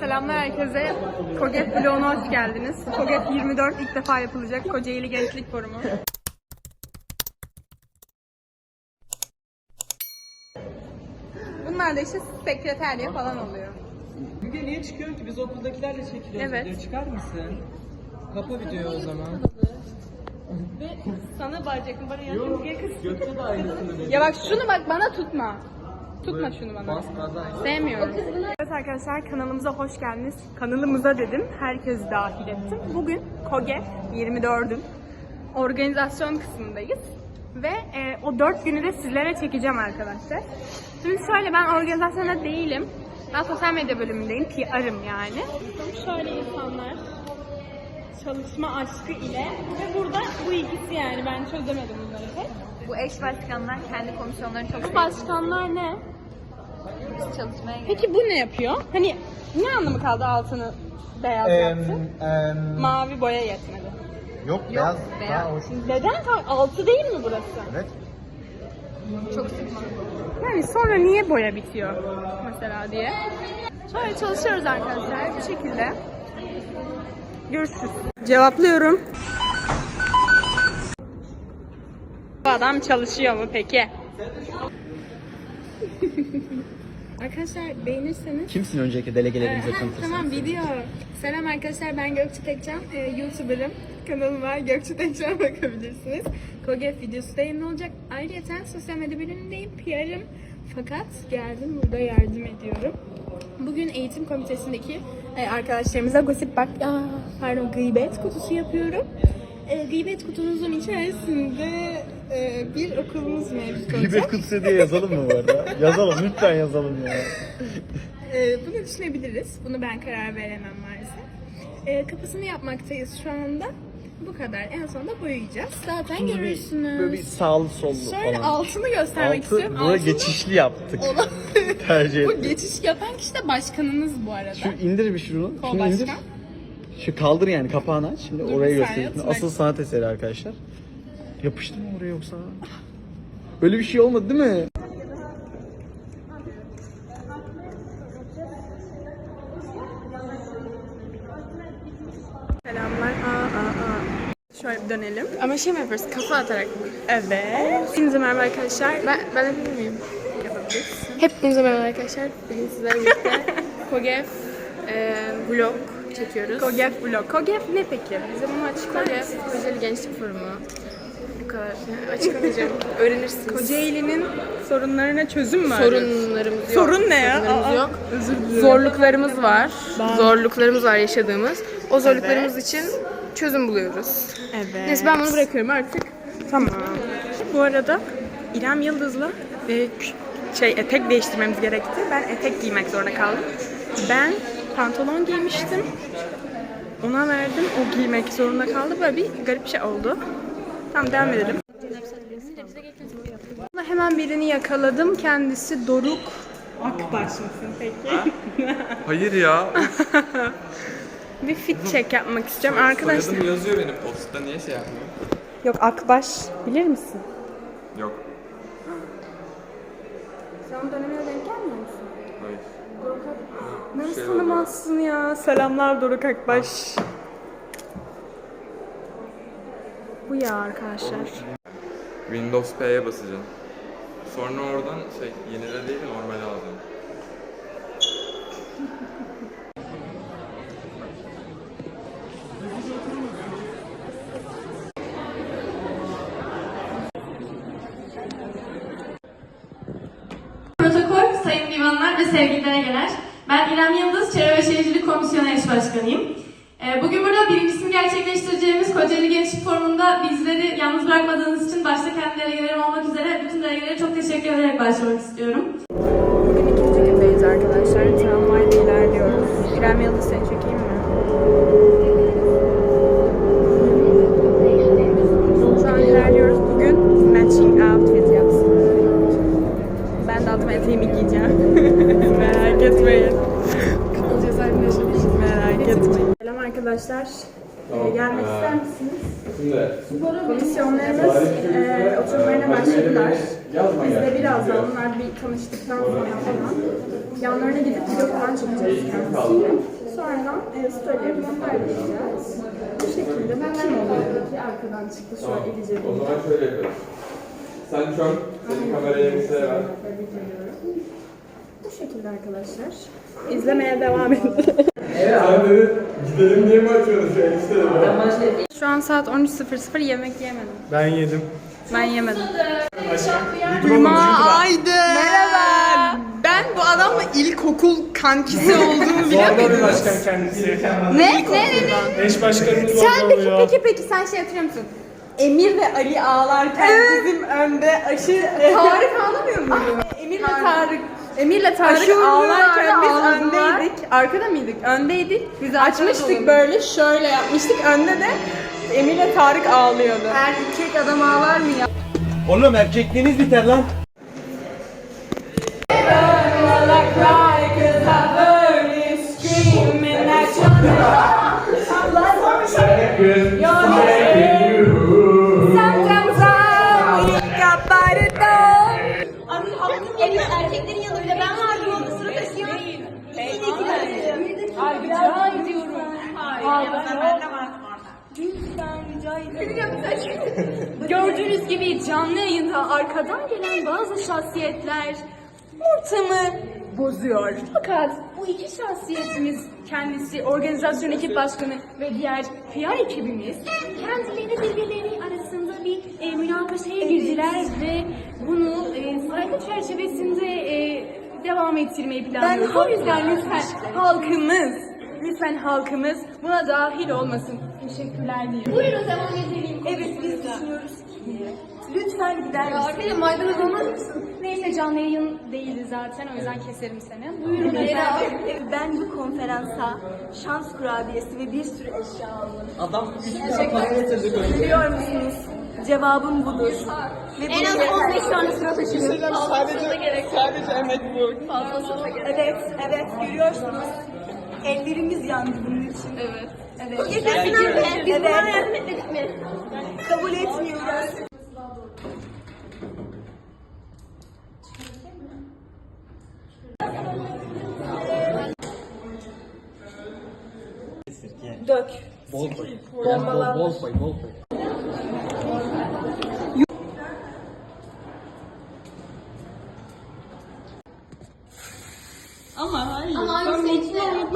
Selamlar herkese. KOGEF vloguna hoş geldiniz. KOGEF 24 ilk defa yapılacak Kocaeli Gençlik Forumu. Bunlar da işte sekreterliğe falan oluyor. Müge niye çıkıyorsun ki? Biz okuldakilerle çekiliyoruz. Evet. Video çıkar mısın? Kapa videoyu o zaman. Ve sana bağıracaktım bana yanına Gökte de aynısını dedi. Ya bak şunu bak bana tutma. Tutma şunu bana. Bas. Sevmiyorum. Evet arkadaşlar kanalımıza hoş geldiniz. Kanalımıza dedim. Herkes dahil ettim. Bugün KOGE 24'ün organizasyon kısmındayız. Ve e, o 4 günü de sizlere çekeceğim arkadaşlar. Şimdi şöyle ben organizasyonda değilim. Ben sosyal medya bölümündeyim. PR'ım yani. Şöyle insanlar çalışma aşkı ile ve burada bu ikisi yani ben çözemedim bunları pek. Bu eş başkanlar kendi komisyonlarını çok Bu başkanlar ne? Çalışmaya geliyor. Peki bu ne yapıyor? Hani ne anlamı kaldı altını beyaz yaptı? Mavi boya yetmedi. Yok, beyaz, beyaz. daha hoş. Neden? Altı değil mi burası? Evet. Çok sıkma. Yani sonra niye boya bitiyor mesela diye. Şöyle çalışıyoruz arkadaşlar bu şekilde. Görüşürüz. Cevaplıyorum. Bu adam çalışıyor mu peki? Arkadaşlar beğenirseniz Kimsin önceki delegelerimize Ha, tanıtırsın? tamam video. Selam arkadaşlar ben Gökçe Tekcan. Ee, YouTuber'ım. Kanalım var Gökçe Tekcan bakabilirsiniz. KOGEF videosu da yayınlanacak. Ayrıca sosyal medya bölümündeyim. PR'ım. Fakat geldim burada yardım ediyorum. Bugün eğitim komitesindeki e, arkadaşlarımıza gossip bak, aa, pardon gıybet kutusu yapıyorum. E, gıybet kutumuzun içerisinde e, bir okulumuz mevcut olacak. Gıybet kutusu diye yazalım mı bu arada? yazalım, lütfen yazalım ya. Ee, bunu düşünebiliriz. Bunu ben karar veremem maalesef. Ee, kapısını yapmaktayız şu anda. Bu kadar. En sonunda boyayacağız. Zaten Şimdi görürsünüz. böyle bir sağlı sollu Şöyle falan. altını göstermek Altı, istiyorum. buraya Altını- geçişli yaptık. Olan- Tercih Bu ettik. geçiş yapan kişi de başkanınız bu arada. Şu indir bir şunu. Kol indir. başkan. Şu kaldır yani kapağını aç. Şimdi Dur, saniye, göstereyim. Asıl sanat eseri arkadaşlar. Yapıştı mı oraya yoksa? Böyle bir şey olmadı değil mi? Selamlar. Aa, aa, aa. Şöyle bir dönelim. Ama şey mi yapıyoruz? Kafa atarak mı? Evet. Hepinize merhaba arkadaşlar. Ben, ben yapabilir miyim? Yapabilirsin. Hepinize merhaba arkadaşlar. Bugün sizlerle birlikte KOGEF e, vlog çekiyoruz. KOGEF vlog. KOGEF ne peki? Bize bunu açıklar KOGEF mısın? Kocaeli Gençlik Forumu. Bu kadar. Açıklamayacağım. Öğrenirsiniz. Kocaeli'nin sorunlarına çözüm arıyoruz? Sorunlarımız yok. Sorun ne ya? Sorunlarımız Aa, yok. Özür dilerim. Zorluklarımız var. Var. Zorluklarımız var yaşadığımız. O zorluklarımız için çözüm buluyoruz. Evet. Neyse ben bunu bırakıyorum artık. Tamam. Bu arada İrem Yıldız'la e, şey etek değiştirmemiz gerekti. Ben etek giymek zorunda kaldım. Ben pantolon giymiştim. Ona verdim. O giymek zorunda kaldı. Böyle bir garip bir şey oldu. Tamam devam edelim. Hemen birini yakaladım. Kendisi Doruk Akbaş mısın peki? Hayır ya. bir fit check yapmak istiyorum. Arkadaşlar. Soyadım yazıyor benim postta. Niye şey yapmıyor? Yok Akbaş. Bilir misin? Yok. Sen dönemine denk gelmiyor musun? Hayır. Nasıl Şey tanımazsın ya? Selamlar Doruk Akbaş. Bu ya arkadaşlar. Windows P'ye basacaksın. Sonra oradan şey yenile değil normale alacaksın. Protokol, sayın divanlar ve sevgili delegeler. Ben İrem Yıldız, Çevre ve Şehircilik Komisyonu eş başkanıyım. Ee, Bugün burada birincisini gerçekleştireceğimiz Kocaeli Gençlik Forumu'nda bizleri yalnız bırakmadığınız için başta kendi delegelerim olmak üzere bütün delegelere çok teşekkür ederek başlamak istiyorum. Bugün ikinci gündeyiz arkadaşlar. Tramvayla ilerliyoruz. İrem Yıldız seni çekeyim mi? Şu an ilerliyoruz. Bugün matching outfit yapsın. Ben de altıma eteğimi giyeceğim. Merak etmeyin. Merak etmeyin. Selam arkadaşlar. Ee, gelmek ister misiniz? Komisyonlarımız e, oturmalarına başladılar. Biz de birazdan onlar bir tanıştıktan sonra falan yanlarına gidip video falan çekeceğiz kendisiyle. Sonradan e, storylerimizi paylaşacağız. Bu şekilde ben kim oluyor ki arkadan çıktı şu an Elice O zaman şöyle yapalım. Sen çok, senin kameraya elbiseye ver. Bu şekilde arkadaşlar. İzlemeye devam edin. Sen dedi gidelim diye mi açıyorsun şu elbiseleri? Şu an saat 13.00 yemek yemedim. Ben yedim. Ben yemedim. Duyma Merhaba. Ben bu adamla ilkokul kankisi olduğumu biliyorum. başkan kendisi. Ne? Ne? Ne? Eş başkanımız Sen peki peki peki sen şey hatırlıyor musun? Emir ve Ali ağlarken bizim önde aşırı... Tarık ağlamıyor muydu? Emirle Tarık. Emirle Tarık ağlarken biz öndeydik. Arkada mıydık? Öndeydik. Biz açmıştık böyle şöyle yapmıştık. Önde de Emirle Tarık ağlıyordu. Erkek adam ağlar mı ya? Oğlum erkekliğiniz biter lan. Erkeklerin gibi canlı yayında arkadan gelen bazı şahsiyetler ortamı bozuyor. Fakat bu iki şahsiyetimiz kendisi organizasyon ekip başkanı ve diğer PR ekibimiz kendileri birbirleri arasında bir e, münakaşaya girdiler ve bunu e, saygı çerçevesinde e, devam ettirmeyi planlıyoruz. O yüzden lütfen halkımız, lütfen halkımız buna dahil olmasın. Teşekkürler diyorum. Buyurun devam edelim. Evet biz düşünüyoruz lütfen gider misin? Arkadaşlar maydanoz olmaz mısın? Neyse canlı yayın değildi zaten o yüzden keserim seni. Buyurun efendim. Ben bu konferansa şans kurabiyesi ve bir sürü eşya aldım. Adam bin para getirdi böyle. Biliyor musunuz? Cevabım budur. Ve en az 15 tane sıra taşıdım. Sadece, sadece emek bu. Evet, evet görüyorsunuz. Ellerimiz yandı bunun için. Evet. Evet. Biz nerede? Biz buna yardım etmedik mi? Kabul etmiyoruz. Dök. Bol koy. Biraz bol, bol koy, bol koy. Ama hangisi içine?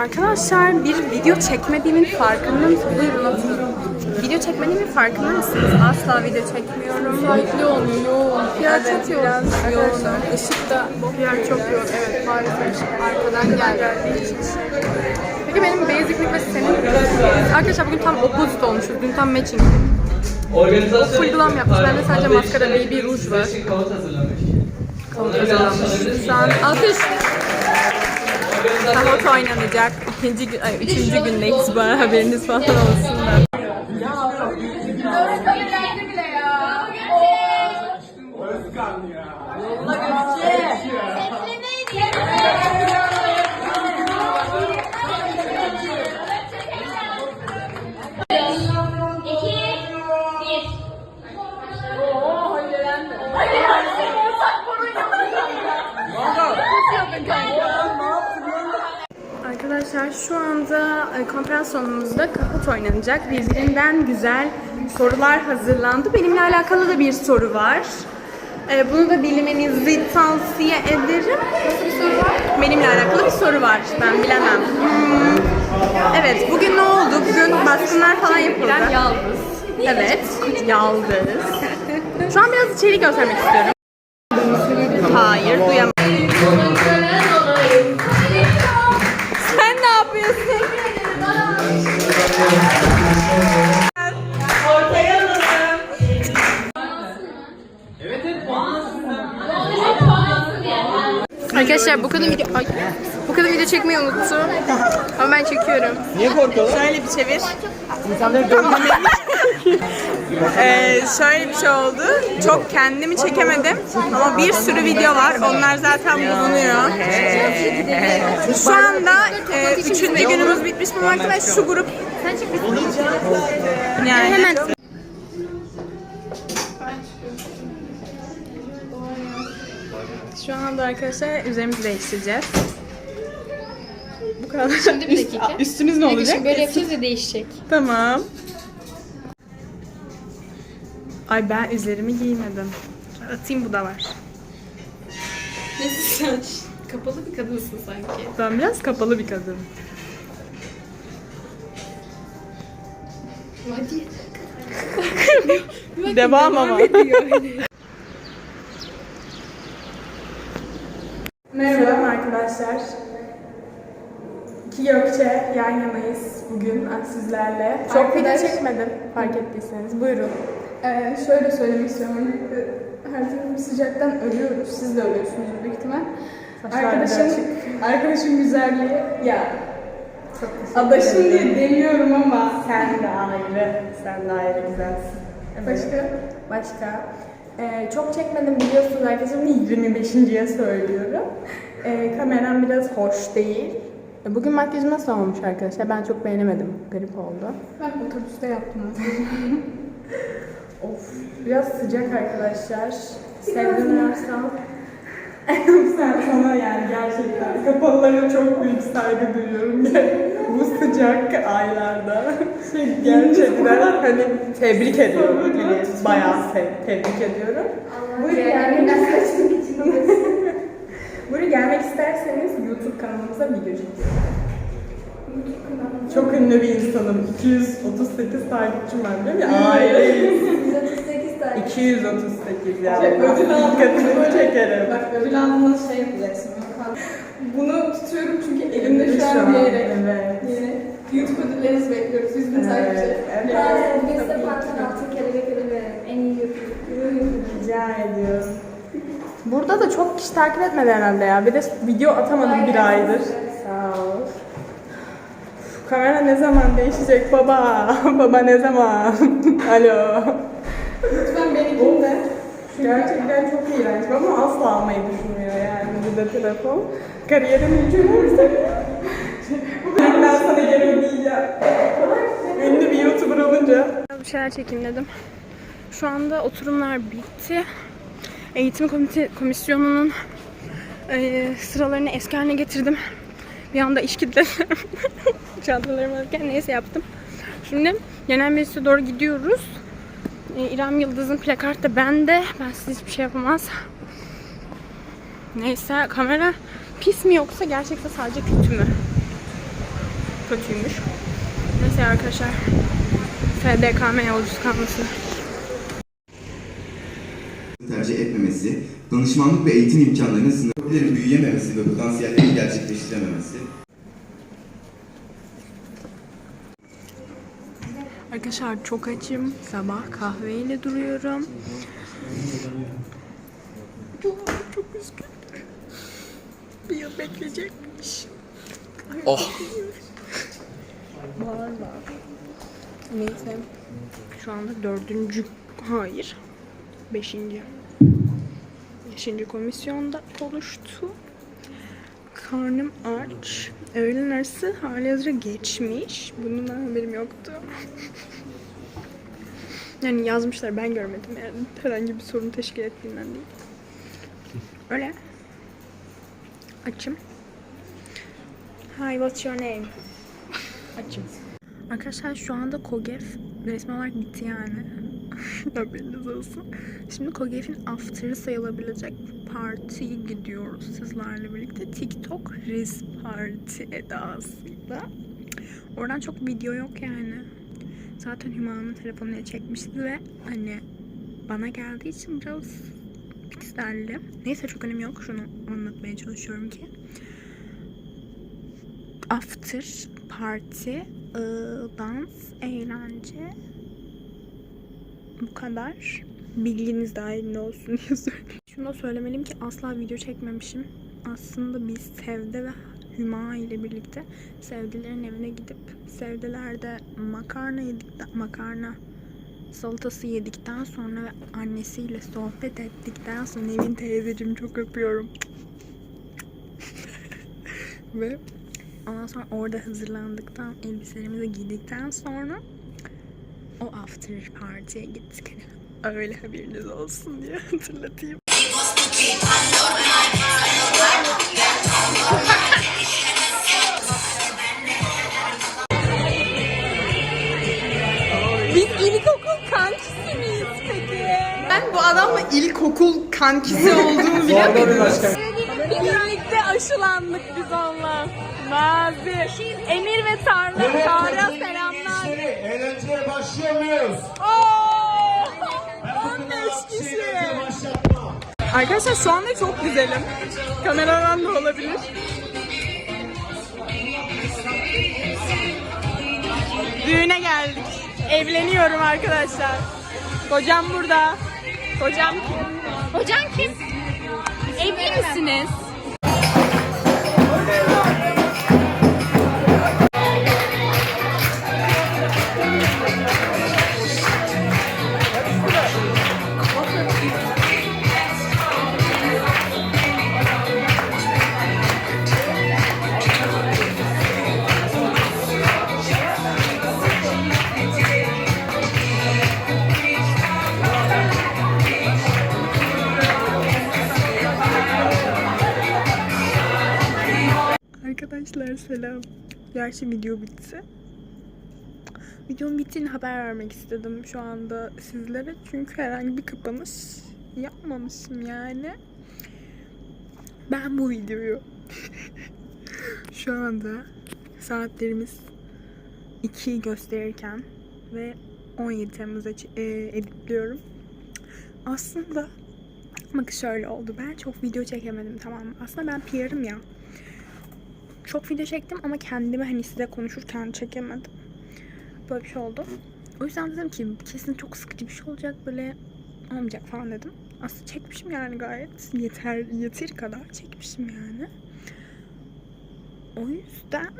Arkadaşlar bir video çekmediğimin farkında mısınız? Buyurun oturun. Video çekmediğimin farkında mısınız? Asla video çekmiyorum. Farklı olmuyor, yoğun. PR çok yoğun. Arkadaşlar ışık da PR çok yoğun. Evet maalesef arkadan geldiği için. Peki benim basiclik ve senin Arkadaşlar bugün tam opposite olmuşuz. Dün tam matching. Organizasyon Full glam yapmış. Bende sadece maskara, baby, ruj var. Kağıt hazırlamış. Kavut hazırlanmış. Şu an alkış. Kahot oynanacak. İkinci gün, ay, üçüncü gündeyiz. Bu haberiniz falan olsun. Arkadaşlar şu anda e, konferans salonumuzda kaput oynanacak. Birbirinden güzel sorular hazırlandı. Benimle alakalı da bir soru var. E, Bunu da bilmenizi tavsiye ederim. Nasıl bir soru var? Benimle alakalı bir soru var. Ben bilemem. Hmm. Evet, bugün ne oldu? Bugün baskınlar falan yapıldı. Yaldız. Evet, yaldız. Şu an biraz içeri göstermek istiyorum. Hayır, duyamam. Arkadaşlar bu kadın video Ay, bu kadın video çekmeyi unuttu. Ama ben çekiyorum. Niye korkuyorlar? Şöyle bir çevir. İnsanları dövmemeyi Ee, şöyle bir şey oldu. Çok kendimi çekemedim ama bir sürü video var. Onlar zaten bulunuyor. Şu anda e, üçüncü günümüz bitmiş bulunmakta ve şu grup yani hemen Şu anda arkadaşlar üzerimizi değiştireceğiz. Bu kadar. Şimdi bir dakika. Üstümüz ne olacak? Şimdi böyle yapacağız ve değişecek. Tamam. Ay ben üzerimi giymedim. Atayım bu da var. Nasıl saç? Kapalı bir kadınsın sanki. Ben biraz kapalı bir kadın. Hadi. Devam ama. Merhaba arkadaşlar. İki Gökçe yan yanayız bugün sizlerle. Çok video çekmedim fark ettiyseniz. Buyurun. Ee, şöyle söylemek istiyorum. Ee, Her gün sıcaktan ölüyoruz. Siz de ölüyorsunuz büyük ihtimal. Arkadaşım, arkadaşım güzelliği ya adaşım diye demiyorum ama Sen de ayrı. Sen de ayrı güzelsin. başka Başka. Ee, çok çekmedim biliyorsunuz arkadaşlar. Bunu 25.ye söylüyorum. Ee, kameram biraz hoş değil. Bugün makyajım nasıl olmuş arkadaşlar? Ben çok beğenemedim. Garip oldu. ben otobüste yaptım. Of. Biraz sıcak arkadaşlar. Sevdim Üniversal. Sen sana yani gerçekten kapalılara çok büyük saygı duyuyorum. Bu sıcak aylarda. Şey, gerçekten hani tebrik ediyorum. Hani bayağı sev- tebrik ediyorum. Buyurun gelmek, Buyurun gelmek isterseniz YouTube kanalımıza video çekiyorum. Çok ünlü bir insanım. 238 takipçim var değil mi? Aileyiz. 238 yani. ödül aldım. Dikkatini çekerim. Bak ödül aldığında şey yapacaksın. Bunu tutuyorum çünkü elimde şu an diyerek. Evet. Yine YouTube ödüllerinizi bekliyoruz. Biz de takipçi. Evet. Biz de pantolon altın kelebek ödülü. En iyi YouTube. Rica ediyorum. Burada da çok kişi takip etmedi herhalde ya. Bir de video atamadım bir aydır. Sağ ol. Uf, Kamera ne zaman değişecek baba? baba ne zaman? Alo. Lütfen beni dinle. Gerçekten çok iğrenç ama asla almayı düşünmüyor yani bir de telefon. Kariyerim üçüncü Ben sana geri. Ünlü bir YouTuber olunca. Bir şeyler çekeyim dedim. Şu anda oturumlar bitti. Eğitim komite, komisyonunun e, sıralarını eski haline getirdim. Bir anda iş kitledim. Çantalarımı alırken neyse yaptım. Şimdi genel meclise doğru gidiyoruz. E, İrem Yıldız'ın plakart da bende. Ben size hiçbir şey yapamaz. Neyse kamera pis mi yoksa gerçekten sadece kötü mü? Kötüymüş. Neyse arkadaşlar. FDKM yolcusu kalması. tercih etmemesi, danışmanlık ve eğitim imkanlarının sınırların büyüyememesi ve potansiyellerini gerçekleştirememesi, Arkadaşlar çok açım. Sabah kahveyle duruyorum. Çok, çok üzgün. Bir yıl bekleyecekmiş. Oh. Bağırma. Neyse. Şu anda dördüncü, hayır. Beşinci. Beşinci komisyonda oluştu. Karnım aç. Öğlen arası hali hazırda geçmiş. Bundan haberim yoktu. yani yazmışlar ben görmedim yani herhangi bir sorun teşkil ettiğinden değil. Öyle. Açım. Hi, what's your name? Açım. Arkadaşlar şu anda KOGEF resmi olarak bitti yani. Haberiniz olsun. Şimdi KOGEF'in after'ı sayılabilecek partiye gidiyoruz sizlerle birlikte. TikTok Riz Parti edasıyla. Oradan çok video yok yani. Zaten Hüma'nın telefonuna çekmişti ve hani bana geldiği için biraz pikselli. Neyse çok önemi yok. Şunu anlatmaya çalışıyorum ki. After party, ıı, dans, eğlence bu kadar. Bilginiz dahilinde olsun diye söyleyeyim. Şunu da söylemeliyim ki asla video çekmemişim. Aslında biz Sevde ve Hüma ile birlikte Sevdilerin evine gidip Sevdilerde makarna yedik de makarna Salatası yedikten sonra ve annesiyle sohbet ettikten sonra Nevin teyzeciğimi çok öpüyorum. ve ondan sonra orada hazırlandıktan, elbiselerimizi giydikten sonra o after party'ye gittik. Hani öyle haberiniz olsun diye hatırlatayım. Biz ilkokul kankisi miyiz peki? Ben bu adamla ilkokul kankisi olduğumu biliyor muydunuz? Birlikte aşılandık biz onunla. Mazi. Emir ve Tarla. Tarla selamlar. Eğlenceye başlıyor muyuz? Oo! 15 kişi. Başlatma. Arkadaşlar şu anda çok güzelim. Kameradan da olabilir. Düğüne geldik. Evleniyorum arkadaşlar. Kocam burada. Kocam kim? Kocam kim? Evli misiniz? Selam. Gerçi video bitti. Videonun bittiğini haber vermek istedim şu anda sizlere. Çünkü herhangi bir kapanış yapmamışım yani. Ben bu videoyu şu anda saatlerimiz 2'yi gösterirken ve 17 Temmuz'a e, editliyorum. Aslında bakın şöyle oldu. Ben çok video çekemedim tamam mı? Aslında ben PR'ım ya çok video çektim ama kendimi hani size konuşurken çekemedim. Böyle bir şey oldu. O yüzden dedim ki kesin çok sıkıcı bir şey olacak böyle olmayacak falan dedim. Aslında çekmişim yani gayet yeter yeteri kadar çekmişim yani. O yüzden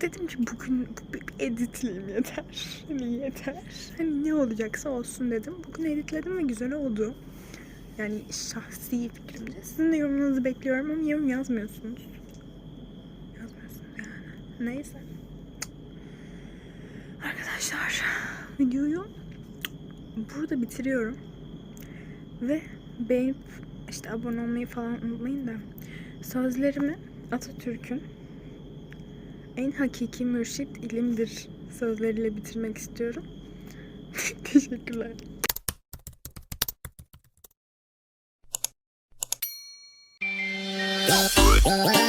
dedim ki bugün bir editleyeyim yeter. Hani yeter. Hani ne olacaksa olsun dedim. Bugün editledim ve güzel oldu. Yani şahsi fikrimce. Sizin de yorumunuzu bekliyorum ama yorum yazmıyorsunuz. Neyse. Arkadaşlar videoyu burada bitiriyorum. Ve beğenip işte abone olmayı falan unutmayın da sözlerimi Atatürk'ün en hakiki mürşit ilimdir sözleriyle bitirmek istiyorum. Teşekkürler. Thank